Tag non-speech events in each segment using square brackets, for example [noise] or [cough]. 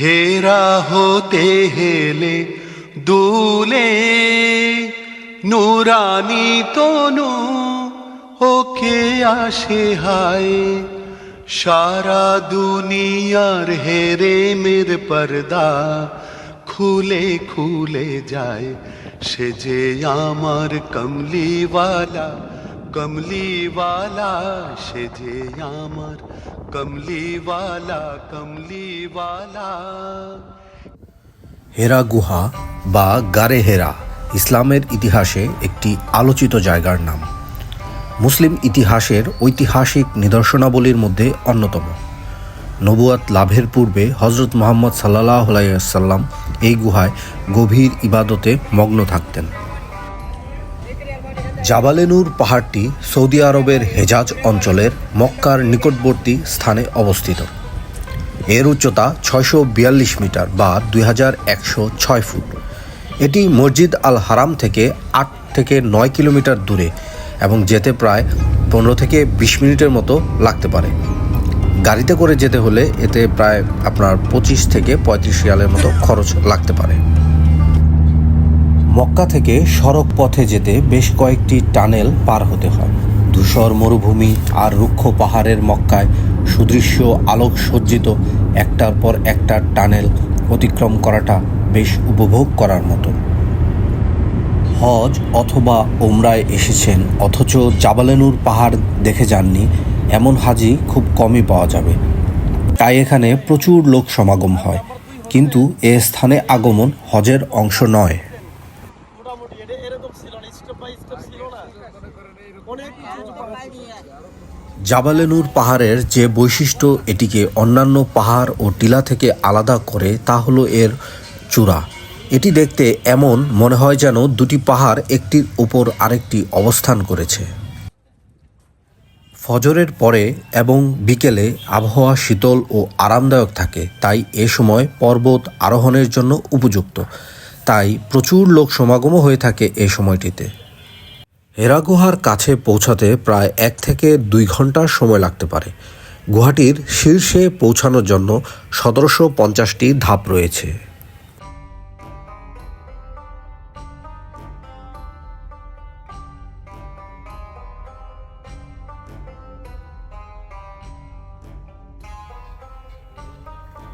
হেরা হতে হেলে দুলে নুরানি তনু ওকে আসে হায়। সারা দুনিয়ার হেরে মের পর্দা খুলে খুলে যায়। সে যে আমার কমলিওয়ালা কমলিওয়ালা সেজে আমার কমলিওয়ালা কমলিওয়ালা হেরা গুহা বা গারে হেরা ইসলামের ইতিহাসে একটি আলোচিত জায়গার নাম। মুসলিম ইতিহাসের ঐতিহাসিক নিদর্শনাবলীর মধ্যে অন্যতম। নবুয়াত লাভের পূর্বে হজরত মোহাম্মদ সাল্লাহ সাল্লাম এই গুহায় গভীর ইবাদতে মগ্ন থাকতেন। জাবালেনুর পাহাড়টি সৌদি আরবের হেজাজ অঞ্চলের মক্কার নিকটবর্তী স্থানে অবস্থিত। এর উচ্চতা ছয়শো বিয়াল্লিশ মিটার বা দুই হাজার একশো ছয় ফুট। এটি মসজিদ আল হারাম থেকে আট থেকে নয় কিলোমিটার দূরে এবং যেতে প্রায় পনেরো থেকে বিশ মিনিটের মতো লাগতে পারে। গাড়িতে করে যেতে হলে এতে প্রায় আপনার পঁচিশ থেকে পঁয়ত্রিশ রিয়ালের মতো খরচ লাগতে পারে। মক্কা থেকে সড়ক পথে যেতে বেশ কয়েকটি টানেল পার হতে হয়। ধূসর মরুভূমি আর রুক্ষ পাহাড়ের মক্কায় সুদৃশ্য আলোক সজ্জিত একটার পর একটা টানেল অতিক্রম করাটা বেশ উপভোগ করার মতো হজ অথবা ওমরায় এসেছেন, অথচ জাবালেনুর পাহাড় দেখে যাননি, এমন হাজি খুব কমই পাওয়া যাবে। তাই এখানে প্রচুর লোক সমাগম হয়, কিন্তু এ স্থানে আগমন হজের অংশ নয় মোটামুটি এটা এরকম ছিল না স্টেপ বাই স্টেপ ছিল না জাবালেনুর পাহাড়ের যে বৈশিষ্ট্য এটিকে অন্যান্য পাহাড় ও টিলা থেকে আলাদা করে, তা হলো এর চূড়া। এটি দেখতে এমন মনে হয় যেন দুটি পাহাড় একটির উপর আরেকটি অবস্থান করেছে। ফজরের পরে এবং বিকেলে আবহাওয়া শীতল ও আরামদায়ক থাকে, তাই এ সময় পর্বত আরোহণের জন্য উপযুক্ত। তাই প্রচুর লোক সমাগমও হয়ে থাকে এ সময়টিতে। হেরা গুহার কাছে পৌঁছাতে প্রায় এক থেকে দুই ঘণ্টার সময় লাগতে পারে। গুহাটির শীর্ষে পৌঁছানোর জন্য সতেরোশো পঞ্চাশটি ধাপ রয়েছে।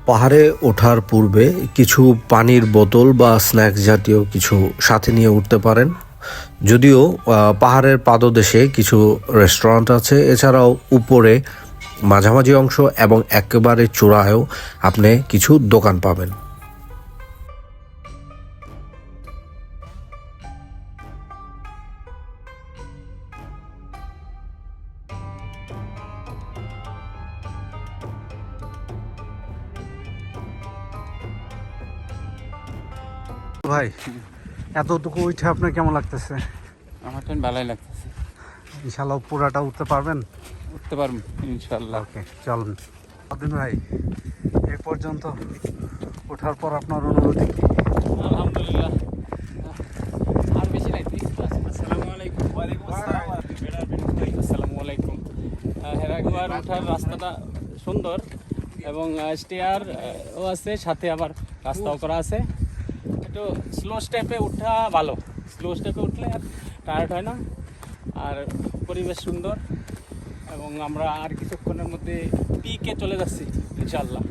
পাহাড়ে ওঠার পূর্বে কিছু পানির বোতল বা স্ন্যাক্স জাতীয় কিছু সাথে নিয়ে উঠতে পারেন। যদিও পাহাড়ের পাদদেশে কিছু রেস্টুরেন্ট আছে। এছাড়াও উপরে মাঝামাঝি অংশ এবং একেবারে চূড়ায়ও আপনি কিছু দোকান পাবেন। ভাই এতটুকু উঠে আপনার কেমন লাগতেছে? আমার তো ভালোই লাগতেছে। ইনশাল্লাহ পুরাটা উঠতে পারবেন? উঠতে পারবেন ইনশাল্লাহ। ওকে চলুন। আদিন ভাই এই পর্যন্ত ওঠার পর আপনার অনুভূতি কি? আলহামদুলিল্লাহ। আর বেশি নাই আসসালামু আলাইকুম। আসসালামু। আলাইকুম। আহ, হেরাগুয়ার ওঠার রাস্তাটা সুন্দর এবং স্টেয়ার ও আছে সাথে আবার রাস্তাও করা আছে। একটু স্লো স্টেপে উঠা ভালো। স্লো স্টেপে উঠলে আর টায়ার্ড হয় না। আর পরিবেশ সুন্দর। এবং আমরা আর কিছুক্ষণের মধ্যে পিকে চলে যাচ্ছি ইনশাল্লাহ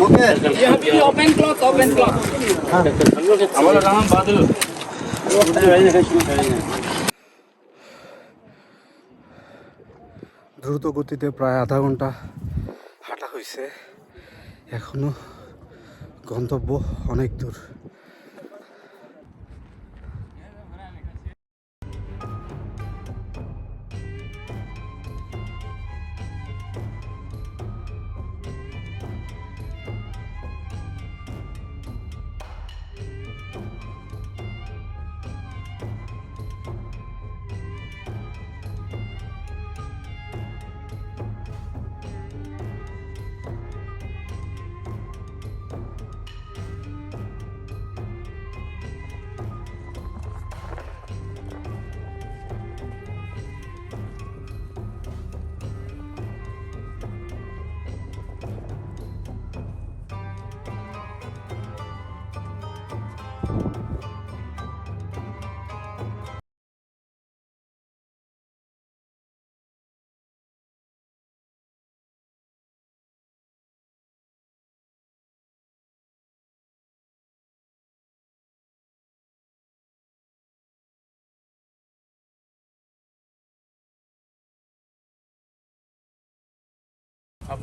Okay. open clock, open clock. দ্রুত গতিতে প্রায় আধা ঘণ্টা হাঁটা হয়েছে এখনও গন্তব্য অনেক দূর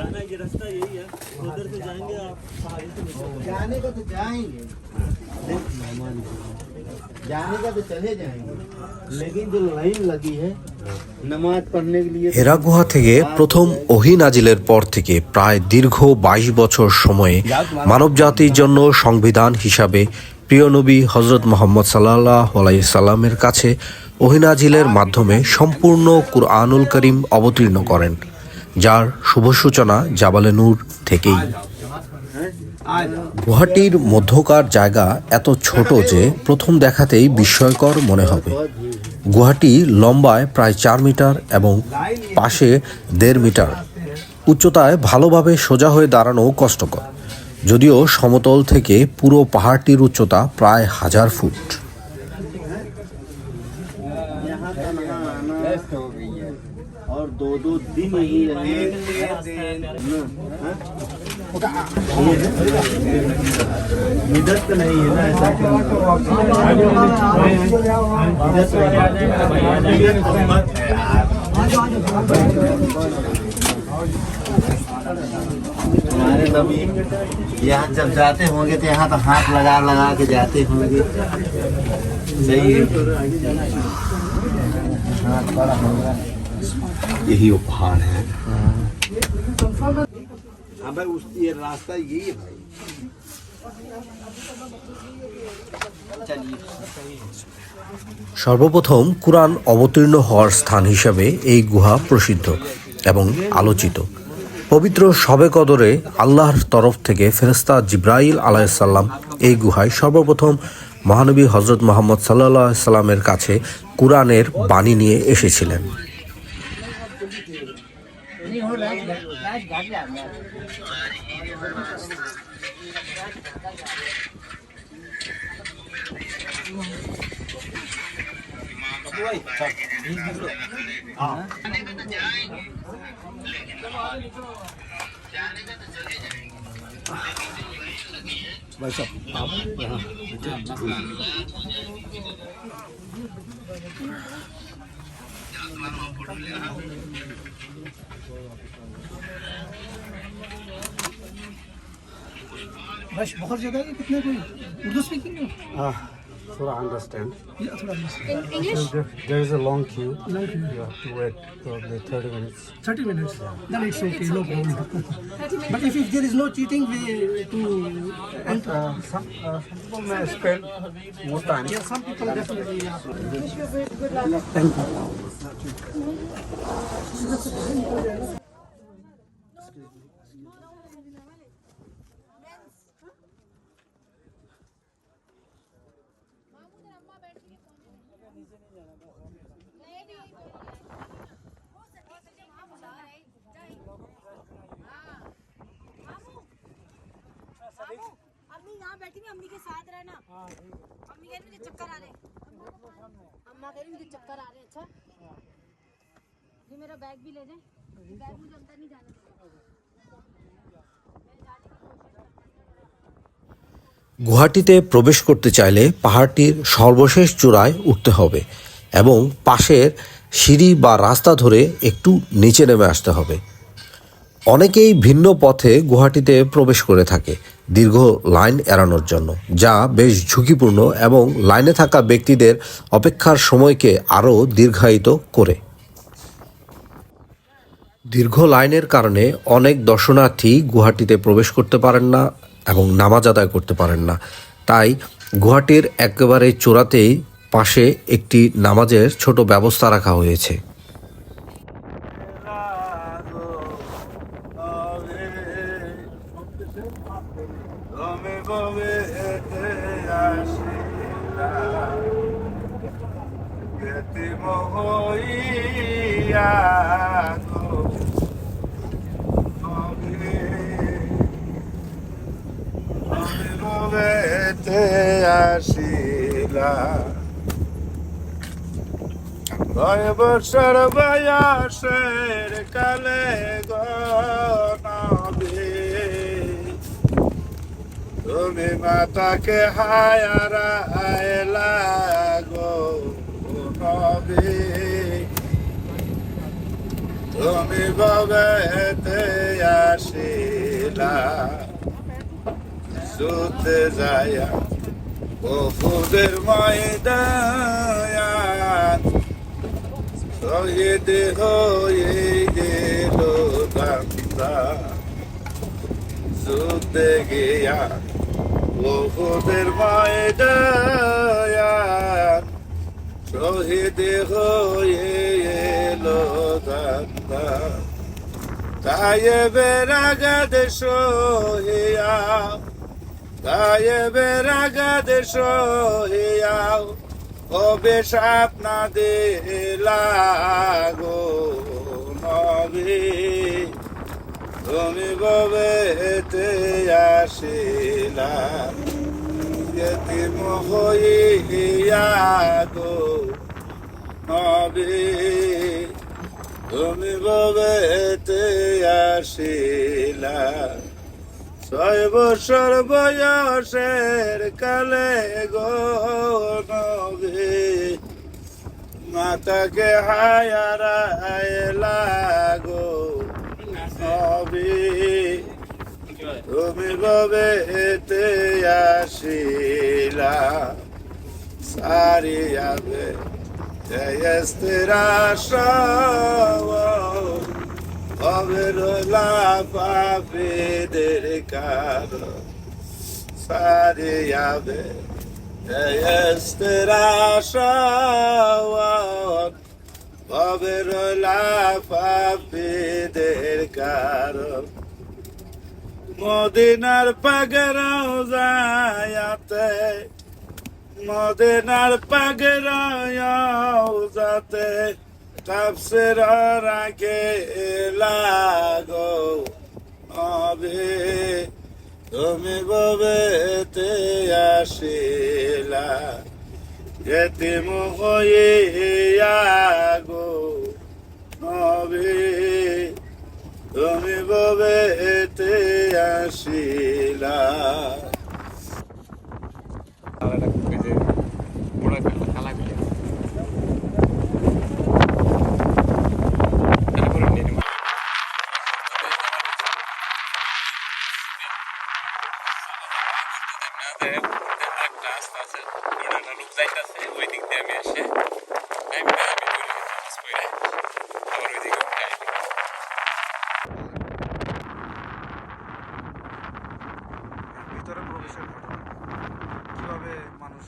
जाना ये रास्ता यही है उधर से जाएंगे आप पहाड़ी से नीचे जाने का तो जाएंगे जाने का तो चले जाएंगे लेकिन जो लाइन लगी है नमाज पढ़ने के लिए হেরা গুহা থেকে প্রথম ওহি নাজিলের পর থেকে প্রায় দীর্ঘ বাইশ বছর সময়ে মানবজাতির জন্য সংবিধান হিসাবে প্রিয় নবী হজরত মোহাম্মদ সাল্লাহ সাল্লামের কাছে ওহিনাজিলের মাধ্যমে সম্পূর্ণ কুরআনুল করিম অবতীর্ণ করেন যার শুভ সূচনা জাবালে নূর থেকেই। গুহাটির মধ্যকার জায়গা এত ছোট যে প্রথম দেখাতেই বিস্ময়কর মনে হবে। গুহাটি লম্বায় প্রায় চার মিটার এবং পাশে দেড় মিটার। উচ্চতায় ভালোভাবে সোজা হয়ে দাঁড়ানো কষ্টকর। যদিও সমতল থেকে পুরো পাহাড়টির উচ্চতা প্রায় হাজার ফুট। दो दो दिन ही इधर तो नहीं है ना ऐसा हमारे नबी यहाँ जब जाते होंगे तो यहाँ तो हाथ लगा लगा के जाते होंगे। सही है। हाथ बड़ा होगा यही वो पहाड़ है हाँ भाई उस ये रास्ता यही है भाई সর্বপ্রথম কুরআন অবতীর্ণ হওয়ার স্থান হিসাবে এই গুহা প্রসিদ্ধ এবং আলোচিত পবিত্র শবে কদরে আল্লাহর তরফ থেকে ফেরেস্তা জিব্রাইল আলাইসাল্লাম এই গুহায় সর্বপ্রথম মহানবী হজরত মোহাম্মদ সাল্লাহ সাল্লামের কাছে কুরআনের বাণী নিয়ে এসেছিলেন Kaç geldiler mi? Vậy sập tắm rồi hả? बस बहुत ज्यादा है कितने कोई उर्दू स्पीकिंग है थोड़ा अंडरस्टैंड या थोड़ा There is a long queue. You have to wait probably 30 minutes. 30 minutes then it's okay no problem [laughs] but if, if there is no cheating we to enter Uh, some, uh, some people may spend more time. yeah some people definitely अम्मी यहाँ बैठी हुई अम्मी के साथ रहना अम्मी कह रही मुझे चक्कर आ रहे अम्मा कह रही मुझे चक्कर आ रहे अच्छा? ये मेरा बैग भी ले जाए बैग मुझे अंदर नहीं जाने देगा গুহাটিতে প্রবেশ করতে চাইলে পাহাড়টির সর্বশেষ চূড়ায় উঠতে হবে এবং পাশের সিঁড়ি বা রাস্তা ধরে একটু নিচে নেমে আসতে হবে অনেকেই ভিন্ন পথে গুহাটিতে প্রবেশ করে থাকে দীর্ঘ লাইন এড়ানোর জন্য যা বেশ ঝুঁকিপূর্ণ এবং লাইনে থাকা ব্যক্তিদের অপেক্ষার সময়কে আরও দীর্ঘায়িত করে দীর্ঘ লাইনের কারণে অনেক দর্শনার্থী গুয়াহাটিতে প্রবেশ করতে পারেন না এবং নামাজ আদায় করতে পারেন না তাই গুয়াহাটির একেবারে চূড়াতেই পাশে একটি নামাজের ছোট ব্যবস্থা রাখা হয়েছে Yeah. আসিলা। ছয় বছর বয়সের কালে গনবী তুমি মাতাকে হায়ারা গো নবী। তুমি ববেতে আসিলা। সুতে যায়া, বহুদের ময়দান শহীদ হয়ে গেল দান্দা যুদ্ধে গিয়া বহুদের ময়দান শহীদ হয়ে এলো দান্দা তায়ে বেরাগাদ সোহিয়া তায়ে বেরাগাদ সোহিয়া হবে স্বপ্না দিলা গো নবী তুমি ববেতে আসিলা যতিম হইয়া গো নবী। তুমি ববেতে আসিলা ছয় বছর বয়সের কালে গো মাতাকে হায়ারা নবী। তুমি ববে এতে আসিলা সারি যাবে জয়স্তেরা হবে রোলা পাপেদের কারণ। সারি যাবে জয়স্তেরা হবে রোলা পাপেদের কারণ। মদিনার পাগরাও যায়াতে মদিনার পাগরাও যাতে তাপসের রাখে লাগো হবে তুমি ববেতে আসিলা হয়ে গো নবে তুমি ববেতে আসিলা। আবার ওই দিকে ভিতরে প্রবেশের ঘটনা কীভাবে মানুষ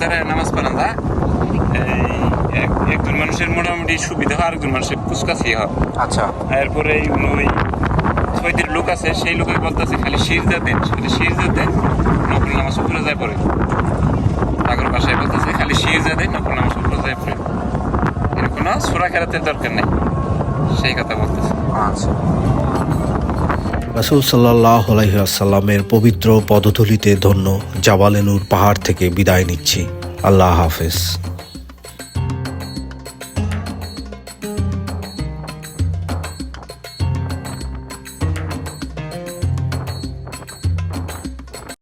তারা নামাজ পড়ান তা একজন মানুষের মোটামুটি সুবিধা হয় আরেকজন মানুষের কুচকাছি হয়। আচ্ছা। এরপরে এই ওই ছয়টির লোক আছে সেই লোকে বলতেছে খালি সিজদা দেন খালি সিজদা দেন নকল নামাজ উপরে যায় পড়ে আগের পাশে বলতেছে খালি সিজদা দেন নকল নামাজ উপরে যায় পড়ে এর খেলাতে দরকার নেই। সেই কথা বলতেছে। আচ্ছা। রাসুল সাল্লাহ আলাইসাল্লামের পবিত্র পদধূলিতে ধন্য জাবালেনুর পাহাড় থেকে বিদায় নিচ্ছি। আল্লাহ হাফেজ।